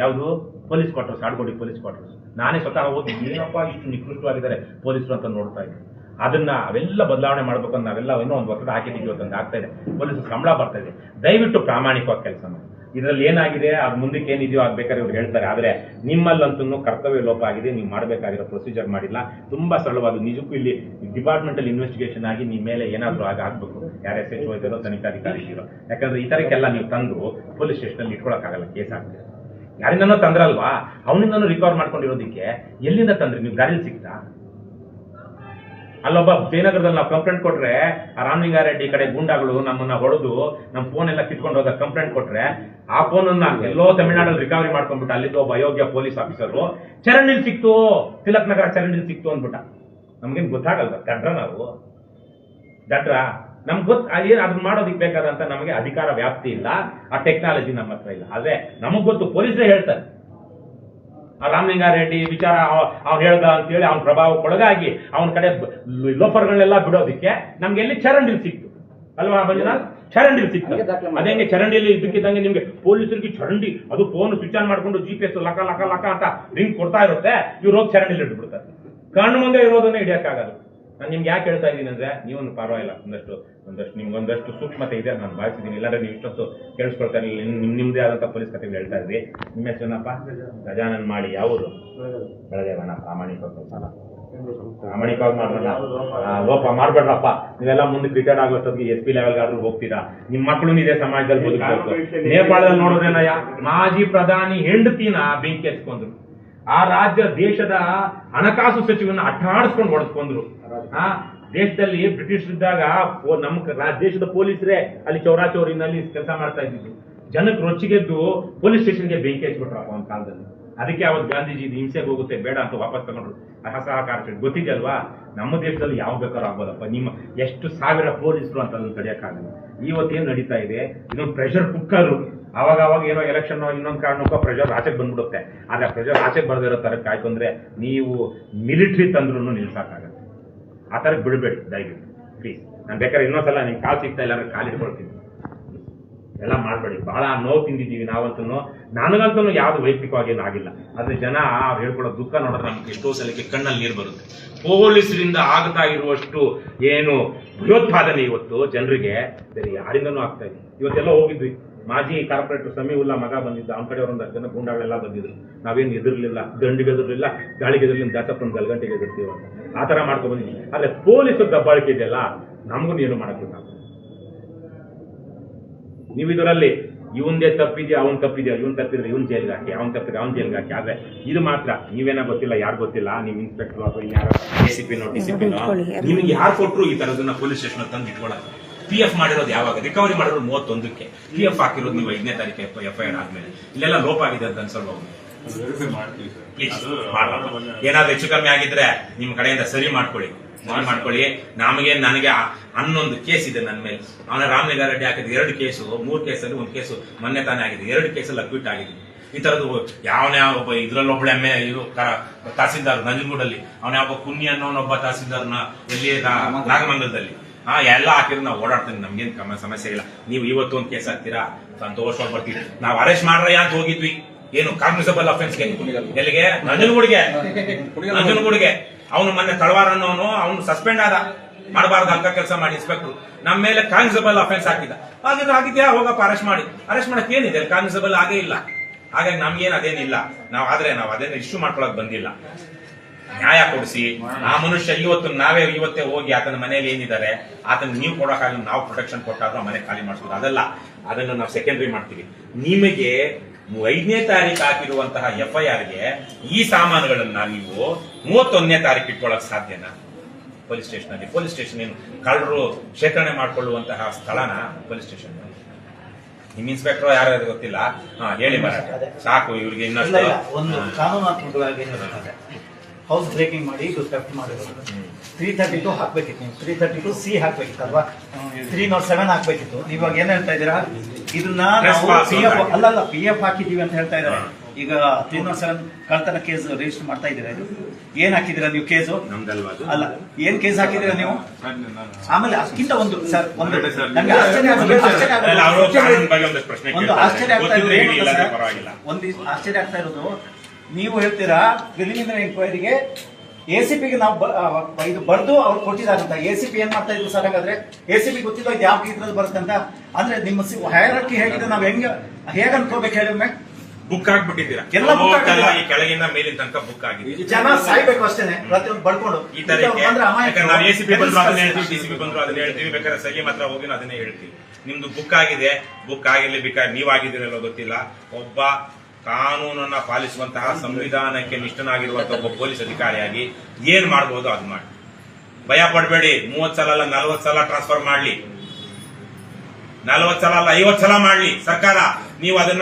ಯಾವುದು? Police quarters Adugodi police quarters ನಾನೇ ಸ್ವತಃ ಹೋಗಿ ಏನಪ್ಪ ಇಷ್ಟು ನಿಕೃಷ್ಟವಾಗಿದ್ದಾರೆ ಪೊಲೀಸರು ಅಂತ ನೋಡ್ತಾ ಇದ್ದೆ. ಅದನ್ನ ಅವೆಲ್ಲ ಬದಲಾವಣೆ ಮಾಡ್ಬೇಕಂತ ನಾವೆಲ್ಲ ಏನೋ ಒಂದು ಒತ್ತಡ ಹಾಕಿದ್ದೀವಿ ಅಂತ ಆಗ್ತಾ ಇದೆ. ಪೊಲೀಸರು ಸಂಬಳ ಬರ್ತಾ ಇದೆ. ದಯವಿಟ್ಟು ಪ್ರಾಮಾಣಿಕವಾಗಿ ಕೆಲಸ ಮಾಡಿ. ಇದರಲ್ಲಿ ಏನಾಗಿದೆ? ಅದ್ ಮುಂದಕ್ಕೆ ಏನಿದೆಯೋ ಆಗ್ಬೇಕಾದ್ರೆ ಇವ್ರು ಹೇಳ್ತಾರೆ. ಆದ್ರೆ ನಿಮ್ಮಲ್ಲಂತೂ ಕರ್ತವ್ಯ ಲೋಪ ಆಗಿದೆ. ನೀವು ಮಾಡಬೇಕಾಗಿರೋ ಪ್ರೊಸೀಜರ್ ಮಾಡಿಲ್ಲ. ತುಂಬಾ ಸರಳವಾದ, ನಿಜಕ್ಕೂ ಇಲ್ಲಿ ಡಿಪಾರ್ಟ್ಮೆಂಟಲ್ ಇನ್ವೆಸ್ಟಿಗೇಷನ್ ಆಗಿ ನಿಮ್ಮ ಮೇಲೆ ಏನಾದರೂ ಆಗ ಆಗ್ಬೇಕು. ಯಾರು ಎಸ್ ಎಚ್ ತನಿಖಾಧಿಕಾರಿ ಇರೋ ಯಾಕಂದ್ರೆ ಈ ತರಕ್ಕೆಲ್ಲ ನೀವು ತಂದು ಪೊಲೀಸ್ ಸ್ಟೇಷನಲ್ಲಿ ಇಟ್ಕೊಳಕ್ಕಾಗಲ್ಲ ಕೇಸ್ ಆಗ್ತದೆ. ಯಾರಿಂದನೋ ತಂದ್ರಲ್ವಾ? ಅವನಿಂದನೂ ರಿಕವರ್ ಮಾಡ್ಕೊಂಡಿರೋದಕ್ಕೆ ಎಲ್ಲಿಂದ ತಂದ್ರಿ? ನೀವು ಗಾಡಿಲಿ ಸಿಕ್ತಾ? ಅಲ್ಲೊಬ್ಬ ಜಯನಗರದಲ್ಲಿ ನಾವು ಕಂಪ್ಲೇಂಟ್ ಕೊಟ್ರೆ, ಆ ರಾಮಲಿಂಗಾರೆಡ್ಡಿ ಕಡೆ ಗೂಂಡಾಗಳು ನಮ್ಮನ್ನ ಹೊಡೆದು ನಮ್ಮ ಫೋನ್ ಎಲ್ಲ ಕಿತ್ಕೊಂಡು ಹೋದ ಕಂಪ್ಲೇಂಟ್ ಕೊಟ್ರೆ, ಆ ಫೋನ್ ಅನ್ನ ಎಲ್ಲೋ ತಮಿಳ್ನಾಡಲ್ಲಿ ರಿಕವರಿ ಮಾಡ್ಕೊಂಡ್ಬಿಟ್ಟು. ಅಲ್ಲಿದ್ದ ಒಬ್ಬ ಅಯೋಗ್ಯ ಪೊಲೀಸ್ ಆಫೀಸರು ಚರಂಡಿಲ್ ಸಿಕ್ತು, ತಿಲಕ್ ನಗರ ಚರಂಡಿಲ್ ಸಿಕ್ತು ಅಂದ್ಬಿಟ್ಟ. ನಮ್ಗೇನು ಗೊತ್ತಾಗಲ್ವ? ದಡ್ರ ನಾವು. ದಡ್ರ? ನಮ್ಗೆ ಗೊತ್ತ ಏನ್ ಅದನ್ನ ಮಾಡೋದಕ್ಕೆ ಬೇಕಾದಂತ ನಮಗೆ ಅಧಿಕಾರ ವ್ಯಾಪ್ತಿ ಇಲ್ಲ. ಆ ಟೆಕ್ನಾಲಜಿ ನಮ್ಮ ಹತ್ರ ಇಲ್ಲ. ಆದ್ರೆ ನಮಗ್ ಗೊತ್ತು ಪೊಲೀಸರೇ ಹೇಳ್ತಾರೆ. ರಾಮಲಿಂಗಾರೆಡ್ಡಿ ವಿಚಾರ ಅವ್ನು ಹೇಳ್ದ ಅಂತೇಳಿ ಅವ್ನ ಪ್ರಭಾವಕ್ಕೊಳಗಾಗಿ ಅವನ ಕಡೆ ಲೋಫರ್ಗಳನ್ನೆಲ್ಲ ಬಿಡೋದಕ್ಕೆ ನಮ್ಗೆ ಎಲ್ಲಿ ಚರಂಡಿಲ್ ಸಿಕ್ತು. ಅಲ್ವಾ ಮಂಜುನಾಥ್? ಚರಂಡಿಲ್ ಸಿಕ್ತು. ಅದೇಂಗೆ ಚರಂಡಿಲಿ ಇದ್ದಕ್ಕಿದ್ದಂಗೆ ನಿಮ್ಗೆ ಪೊಲೀಸರಿಗೆ ಚರಂಡಿ ಅದು ಫೋನ್ ಸ್ವಿಚ್ ಆನ್ ಮಾಡ್ಕೊಂಡು ಜಿ ಪಿ ಎಸ್ ಲಕ ಲಕ ಲಕ ಅಂತ ರಿಂಗ್ ಕೊಡ್ತಾ ಇರುತ್ತೆ ಇವ್ರು ಹೋಗಿ ಚರಂಡಿಲಿ ಇಟ್ಬಿಡ್ತಾರೆ. ಕಣ್ಣು ಮುಂದೆ ಇರೋದನ್ನ ಹಿಡಿಯಕ್ಕಾಗಲ್ಲ. ನಾನು ನಿಮ್ಗೆ ಯಾಕೆ ಹೇಳ್ತಾ ಇದ್ದೀನಿ ಅಂದ್ರೆ ನೀವೊಂದು ಪರವಾಗಿಲ್ಲ ಒಂದಷ್ಟು ಒಂದಷ್ಟು ನಿಮ್ಗೆ ಒಂದಷ್ಟು ಸೂಕ್ಷ್ಮತೆ ಇದೆ ನಾನು ಭಾವಿಸಿದ್ದೀನಿ ಇಲ್ಲಾಂದ್ರೆ ನೀವು ಇಷ್ಟೊತ್ತು ಕೇಳಿಸ್ಕೊಳ್ತಾ ಇರಲಿಲ್ಲ. ನಿಮ್ ನಿಮ್ದೇ ಆದಂತ ಪೊಲೀಸ್ ಕಥೆಗಳು ಹೇಳ್ತಾ ಇದ್ರಿ. ನಿಮ್ಮ ಹೆಸರನ್ನಪ್ಪ ಗಜಾನನ್ ಮಾಡಿ ಯಾವುದು ಬೆಳಗ್ಗೆವನ ಪ್ರಾಮಾಣಿಕ ಕೆಲಸ ಪ್ರಾಮಾಣಿಕವಾಗಿ ಮಾಡೋಣ ಆ, ಲೋಪ ಮಾಡ್ಬೇಡ್ರಪ್ಪ. ನೀವೆಲ್ಲ ಮುಂದೆ ಕ್ರಿಕೆಟ್ ಆಗೋಷ್ಟೊತ್ತಿಗೆ ಎಸ್ ಪಿ ಲೆವೆಲ್ಗಾದ್ರೂ ಹೋಗ್ತೀರಾ? ನಿಮ್ಮ ಮಕ್ಕಳು ಇದೆ ಸಮಾಜದಲ್ಲಿ ಬದುಕಬೇಕು. ನೇಪಾಳದಲ್ಲಿ ನೋಡೋದೇನಯ್ಯ ಮಾಜಿ ಪ್ರಧಾನಿ ಹೆಂಡತಿನ ಬೆಂಕಿ ಹಚ್ಕೊಂಡ್ರು. ಆ ರಾಜ್ಯ ದೇಶದ ಹಣಕಾಸು ಸಚಿವನ ಅಟ್ಟಾಡಿಸ್ಕೊಂಡು ಹೊಡೆಸ್ಕೊಂಡ್ರು ಆ ದೇಶದಲ್ಲಿ ಬ್ರಿಟಿಷ್ ಇದ್ದಾಗ ನಮ್ ದೇಶದ ಪೊಲೀಸರೇ ಅಲ್ಲಿ ಚೌರಾಚೌರಿನಲ್ಲಿ ಕೆಲಸ ಮಾಡ್ತಾ ಇದ್ದಿದ್ದು. ಜನಕ್ಕೆ ರೊಚ್ಚಿಗೆದ್ದು ಪೊಲೀಸ್ ಸ್ಟೇಷನ್ಗೆ ಬೆಂಕಿ ಹಚ್ಬಿಟ್ರಪ್ಪ ಒಂದು ಕಾಲದಲ್ಲಿ. ಅದಕ್ಕೆ ಅವತ್ತು ಗಾಂಧೀಜಿ ಇದು ಹಿಂಸೆಗೆ ಹೋಗುತ್ತೆ, ಬೇಡ ಅಂತ ವಾಪಸ್ ತಗೊಂಡ್ರು. ಅಸಹಕಾರ ಗೊತ್ತಿದೆ ಗೊತ್ತಿದೆಯಲ್ವಾ? ನಮ್ಮ ದೇಶದಲ್ಲಿ ಯಾವ ಬೇಕಾದ್ರೂ ಆಗ್ಬೋದಪ್ಪ. ನಿಮ್ಮ ಎಷ್ಟು ಸಾವಿರ ಪೊಲೀಸರು ಅಂತ ಅದನ್ನು ತಡೆಯೋಕ್ಕಾಗಲ್ಲ ಇವತ್ತೇನು ನಡೀತಾ ಇದೆ? ಇನ್ನೊಂದು ಪ್ರೆಷರ್ ಕುಕ್ಕರು ಅವಾಗ ಅವಾಗ ಏನೋ ಎಲೆಕ್ಷನ್ ಇನ್ನೊಂದು ಕಾರಣಕ್ಕೂ ಪ್ರೆಷರ್ ಆಚೆಗೆ ಬಂದ್ಬಿಡುತ್ತೆ. ಆದ್ರೆ ಪ್ರೆಷರ್ ಆಚೆಗೆ ಬರ್ದಿರೋ ಥರ ಅಂದ್ರೆ ನೀವು ಮಿಲಿಟ್ರಿ ತಂದ್ರೂ ನಿಲ್ಸಕ್ಕಾಗತ್ತೆ ಆ ಥರಕ್ಕೆ ಬಿಡಬೇಡಿ, ದಯವಿಟ್ಟು. ಪ್ಲೀಸ್ ನಾನು ಬೇಕಾದ್ರೆ ಇನ್ನೊಂದ್ಸಲ ನಿಮ್ಗೆ ಕಾಲು ಸಿಗ್ತಾ ಇಲ್ಲ ಅಂದ್ರೆ ಕಾಲು ಇಟ್ಕೊಳ್ತೀನಿ ಎಲ್ಲ ಮಾಡಬೇಡಿ. ಬಹಳ ನೋವು ತಿಂದಿದ್ದೀವಿ ನಾವಂತೂ ನನಗಂತೂ ಯಾವುದು ವೈಯಕ್ತಿಕವಾಗಿ ಆಗಿಲ್ಲ ಆದರೆ ಜನ ಹೇಳ್ಕೊಳ್ಳೋ ದುಃಖ ನೋಡಿದ್ರೆ ನಮ್ಗೆ ಎಷ್ಟೋ ಸಲಕ್ಕೆ ಕಣ್ಣಲ್ಲಿ ನೀರು ಬರುತ್ತೆ. ಪೊಲೀಸರಿಂದ ಆಗ್ತಾ ಇರುವಷ್ಟು ಏನು ಭಯೋತ್ಪಾದನೆ ಇವತ್ತು ಜನರಿಗೆ ಬೇರೆ ಯಾರಿಂದನೂ ಆಗ್ತಾ ಇದೆ ಇವತ್ತೆಲ್ಲ ಹೋಗಿದ್ವಿ. ಮಾಜಿ ಕಾರ್ಪೊರೇಟರ್ ಸಮೀವುಲ್ಲಾ ಮಗ ಬಂದಿದ್ದ. ಅವ್ನ ಕಡೆ ಒಂದಷ್ಟು ಜನ ಗುಂಡಾಗಳೆಲ್ಲ ಬಂದಿದ್ರು. ನಾವೇನು ಎದುರ್ಲಿಲ್ಲ. ದಂಡಿಗೆ ಎದುರ್ಲಿಲ್ಲ. ಗಾಳಿಗೆ ಎದುರ್ಲಿಲ್ಲ. ದಾಸಪ್ಪನ ಗಲ್ಗಂಟೆಗೆ ಎದುರ್ತೀವಿ ಅಂತ. ಆ ಥರ ಬಂದಿದ್ವಿ. ಆದ್ರೆ ಪೊಲೀಸರು ದಬ್ಬಾಳಿಕೆ ಇದೆಯಲ್ಲ, ನಮಗೂ ಏನು ಮಾಡಕ್ಕಾಗಲ್ಲ ನೀವು ಇದರಲ್ಲಿ ಇವಂದೇ ತಪ್ಪಿದ್ಯಾ ಅವನ್ ತಪ್ಪಿದ್ಯಾ ಇವನ್ ತಪ್ಪಿದ್ರೆ ಇವನ್ ಜೈಲ್ಗೆ ಹಾಕಿ ಅವನ್ ತಪ್ಪಿದ್ರೆ ಅವ್ನ್ ಜೈಲ್ಗೆ ಹಾಕಿ ಆದ್ರೆ ಇದು ಮಾತ್ರ ನೀವೇನೋ ಗೊತ್ತಿಲ್ಲ ಯಾರು ಗೊತ್ತಿಲ್ಲ ನೀವು ಇನ್ಸ್ಪೆಕ್ಟರ್ ಅಥವಾ ಯಾರೋ A C P D C ಕೊಟ್ರು ನಿಮ್ಗೆ ಯಾರು ಕೊಟ್ಟರು ಈ ತರದನ್ನ ಪೊಲೀಸ್ ಸ್ಟೇಷನ್ ತಂದು ಇಟ್ಕೊಳ್ಳೋದು? ಪಿ ಎಫ್ ಮಾಡಿರೋದು ಯಾವಾಗ? ರಿಕವರಿ ಮಾಡಿರೋದು ಮೂವತ್ತೊಂದಕ್ಕೆ. ಪಿ ಎಫ್ ಹಾಕಿರೋದು ನೀವು ಐದನೇ ತಾರೀಕು ಎಫ್ ಐ ಆರ್ ಆದ್ಮೇಲೆ. ಇಲ್ಲೆಲ್ಲ ಲೋಪ ಆಗಿದೆ ಅಂತ ಅನ್ಸಲ್ವಾ ವೆರಿಫೈ ಮಾಡ್ತೀವಿ ಸರ್. ಪ್ಲೀಸ್. ಏನಾದ್ರೂ ಹೆಚ್ಚು ಕಮ್ಮಿ ಆಗಿದ್ರೆ ನಿಮ್ ಕಡೆಯಿಂದ ಸರಿ ಮಾಡ್ಕೊಳ್ಳಿ. ಸರಿ ಮಾಡ್ಕೊಳ್ಳಿ. ನಮಗೆ ನನಗೆ ಹನ್ನೊಂದು ಕೇಸ್ ಇದೆ ನನ್ನ ಮೇಲೆ. ಅವನ ರಾಮಲಿಂಗಾರೆಡ್ಡಿ ಹಾಕಿದ ಎರಡು ಕೇಸು ಮೂರು ಕೇಸಲ್ಲಿ ಒಂದು ಕೇಸು ಮೊನ್ನೆ ತಾನೇ ಆಗಿದೆ ಎರಡು ಕೇಸಲ್ಲಿ ಅಕ್ವಿಟ್ ಆಗಿದೆ ಈ ತರದ್ದು ಯಾವನೇ ಒಬ್ಬ ಇದ್ರಲ್ಲೊಬ್ಬಳೆ ಎಮ್ಮೆ ಇದು ಕ- ತಹಸೀಲ್ದಾರ್ ನಂಜನಗೂಡಲ್ಲಿ. ಅವನ ಒಬ್ಬ ಕುನ್ನಿ ಅನ್ನೋನೊಬ್ಬ ತಹಸೀಲ್ದಾರ್ನ ಎಲ್ಲಿ ನಾಗಮಂಗಲದಲ್ಲಿ. ಹಾ ಎಲ್ಲ ಹಾಕಿದ್ರೆ ನಾವು ಓಡಾಡ್ತೀನಿ. ನಮ್ಗೇನ್ ಕಮ ಸಮಸ್ಯೆ ಇಲ್ಲ. ನೀವು ಇವತ್ತು ಒಂದು ಕೇಸ್ ಹಾಕ್ತೀರಾ? ಸಂತೋಷವಾಗಿ ಬರ್ತೀವಿ. ನಾವು ಅರೆಸ್ಟ್ ಮಾಡ್ರಯ್ಯ ಅಂತ ಹೋಗಿದ್ವಿ. ಏನು ಕಾಗ್ನಿಸಬಲ್ ಅಫೆನ್ಸ್ಗೆ ಎಲ್ಲಿಗೆ? ನಂಜನಗೂಡಿಗೆ. ನಂಜನಗೂಡಿಗೆ. ಅವನು ಮೊನ್ನೆ ತಳವಾರ ಅನ್ನೋನು, ಅವನು ಸಸ್ಪೆಂಡ್ ಆದ. ಮಾಡಬಾರ್ದು ಅಂಕ ಕೆಲಸ ಮಾಡಿ ಇನ್ಸ್ಪೆಕ್ಟರ್ ನಮ್ಮ ಮೇಲೆ ಕಾನ್ಸಿಬಲ್ ಅಫೆನ್ಸ್ ಹಾಕಿದ. ಹಾಗಿದ್ರೆ ಆಗಿದ್ಯಾ ಹೋಗಪ್ಪ ಅರೆಸ್ಟ್ ಮಾಡಿ. ಅರೆಸ್ಟ್ ಮಾಡಕ್ ಏನಿದೆ? ಕಾನ್ಸಿಬಲ್ ಆಗೇ ಇಲ್ಲ. ಹಾಗಾಗಿ ನಮ್ಗೇನು ಅದೇನಿಲ್ಲ. ನಾವು ಆದ್ರೆ ನಾವು ಅದೇನು ಇಶ್ಯೂ ಮಾಡ್ಕೊಳಕ್ ಬಂದಿಲ್ಲ. ನ್ಯಾಯ ಕೊಡಿಸಿ. ಆ ಮನುಷ್ಯ ಇವತ್ತು ನಾವೇ ಇವತ್ತೇ ಹೋಗಿ ಆತನ ಮನೆಯಲ್ಲಿ ಏನಿದ್ದಾರೆ, ಆತನ ನೀವು ಕೊಡೋಕ್ಕಾಗಲ್ಲ ನಾವು ಪ್ರೊಟೆಕ್ಷನ್ ಕೊಟ್ಟಾದ್ರೂ ಮನೆ ಖಾಲಿ ಮಾಡಿಸ್ಬೋದು ಅದಲ್ಲ. ಅದನ್ನು ನಾವು ಸೆಕೆಂಡ್ರಿ ಮಾಡ್ತೀವಿ. ನಿಮಗೆ ಐದನೇ ತಾರೀಕು ಹಾಕಿರುವಂತಹ ಎಫ್ ಐ ಆರ್ಗೆ ಈ ಸಾಮಾನುಗಳನ್ನ ನೀವು ಮೂವತ್ತೊಂದನೇ ತಾರೀಕು ಇಟ್ಕೊಳ್ಳಕ್ ಸಾಧ್ಯನಾ? ಪೊಲೀಸ್ ಸ್ಟೇಷನ್ ಅಲ್ಲಿ ಪೊಲೀಸ್ ಸ್ಟೇಷನ್ ಏನು ಕಳ್ಳರು ಶೇಖರಣೆ ಮಾಡಿಕೊಳ್ಳುವಂತಹ ಸ್ಥಳನ ಪೊಲೀಸ್ ಸ್ಟೇಷನ್ ನಿಮ್ ಇನ್ಸ್ಪೆಕ್ಟರ್ ಯಾರು ಗೊತ್ತಿಲ್ಲ? ಹಾ ಹೇಳಿ ಮರಾಠ ಸಾಕು ಇವ್ರಿಗೆ ಇನ್ನಷ್ಟು ಒಂದು. ಕಾನೂನಾತ್ಮಕವಾಗಿ ಹೌಸ್ ಬ್ರೇಕಿಂಗ್ ಮಾಡಿ ಇದು ಥೆಫ್ಟ್ ಮಾಡಿರೋದು. ತ್ರೀ ತರ್ಟಿ ಟು ಹಾಕ್ಬೇಕಿತ್ತು ನೀವು. ತ್ರೀ ತರ್ಟಿ ಟು ಸಿ ಹಾಕ್ಬೇಕಿತ್ತು ಅಲ್ವಾ ತ್ರೀ ನಾಟ್ ಸೆವೆನ್ ಹಾಕ್ಬೇಕಿತ್ತು. ಇವಾಗ ಏನ್ ಹೇಳ್ತಾ ಇದ್ದೀರಾ? ಇದನ್ನ ಪಿ ಎಫ್ ಅಲ್ಲ ಅಲ್ಲ ಪಿ ಎಫ್ ಹಾಕಿದೀವಿ ಅಂತ ಹೇಳ್ತಾ ಇದ್ದಾರೆ. ಈಗ ತ್ರೀ ಸರ್ ಕಳ್ತನ ಕೇಸ್ ರಿಜಿಸ್ಟರ್ ಮಾಡ್ತಾ ಇದ್ದೀರಾ ಇದು? ಏನ್ ಹಾಕಿದಿರ ನೀವು ಕೇಸು? ಅಲ್ಲ ಏನ್ ಕೇಸ್ ಹಾಕಿದಿರ ನೀವು? ಆಮೇಲೆ ಅದಕ್ಕಿಂತ ಒಂದು ಸರ್ ಒಂದು ನಮ್ಗೆ ಆಶ್ಚರ್ಯ ಒಂದು. ಆಶ್ಚರ್ಯ ಆಗ್ತಾ ಇರೋದು? ಒಂದು ಆಶ್ಚರ್ಯ ಆಗ್ತಾ ಇರೋದು ನೀವು ಹೇಳ್ತೀರಾ ಪ್ರಿಲಿಮಿನರಿ ಎಂಕ್ವೈರಿಗೆ ಎ ಸಿ ಪಿಗೆ ನಾವು ಇದು ಬರೆದು ಅವ್ರು ಕೊಟ್ಟಿದಾರಂತ. ಎ ಸಿ ಪಿ ಏನ್ ಮಾಡ್ತಾ ಇದ್ರು ಸರ್ ಹಾಗಾದ್ರೆ? ಎ ಸಿ ಪಿ ಗೊತ್ತಿಲ್ಲ ಯಾವ ಇದ್ರಲ್ಲಿ ಬರುತ್ತೆ ಅಂತ? ಅಂದ್ರೆ ನಿಮ್ಮ ಹೈರಾರ್ಕಿ ಹೇಗಿದೆ ನಾವ್ ಹೆಂಗ ಹೇಗ್ ಅನ್ಕೋಬೇಕು ಹೇಳಿದ್ರೆ ಬುಕ್ ಆಗ್ಬಿಟ್ಟಿದ್ದೀರಾ? ಎಲ್ಲ? ಆಗಿ ಕೆಳಗಿನ ಮೇಲಿನ ತನಕ ಬುಕ್ ಆಗಿದೆ ಜನ ಸಾಯ್ಬೇಕು ಅಷ್ಟೇನೆ. ಪ್ರತಿಯೊಂದು ಬಡ್ಕೊಂಡು ಈ ತರ. ನಾವು ಎ ಸಿ ಪಿ ಬಂದ್ರು ಅದನ್ನ ಹೇಳ್ತೀವಿ. ಡಿ ಸಿ ಪಿ ಬಂದ್ರು ಅದನ್ನ ಹೇಳ್ತೀವಿ. ಬೇಕಾದ್ರೆ ಸಹಿ ಮಾತ್ರ ಹೋಗಿ ಅದನ್ನೇ ಹೇಳ್ತೀವಿ. ನಿಮ್ದು ಬುಕ್ ಆಗಿದೆ. ಬುಕ್ ಆಗಿರ್ಲಿ ಬೇಕಾದ್ರೆ ಆಗಿದಿರಲ್ಲ ಗೊತ್ತಿಲ್ಲ. ಒಬ್ಬ ಕಾನೂನನ್ನ ಪಾಲಿಸುವಂತಹ ಸಂವಿಧಾನಕ್ಕೆ ನಿಷ್ಠನಾಗಿರುವಂತಹ ಒಬ್ಬ ಪೊಲೀಸ್ ಅಧಿಕಾರಿಯಾಗಿ ಏನ್ ಮಾಡಬಹುದು ಅದು ಮಾಡಿ. ಭಯ ಪಡಬೇಡಿ ಮೂವತ್ ಸಲ ಅಲ್ಲ ನಲ್ವತ್ ಸಲ ಟ್ರಾನ್ಸ್ಫರ್ ಮಾಡ್ಲಿ. ನಲ್ವತ್ ಸಲ ಅಲ್ಲ ಐವತ್ ಸಲ ಮಾಡ್ಲಿ ಸರ್ಕಾರ. ನೀವು ಅದನ್ನ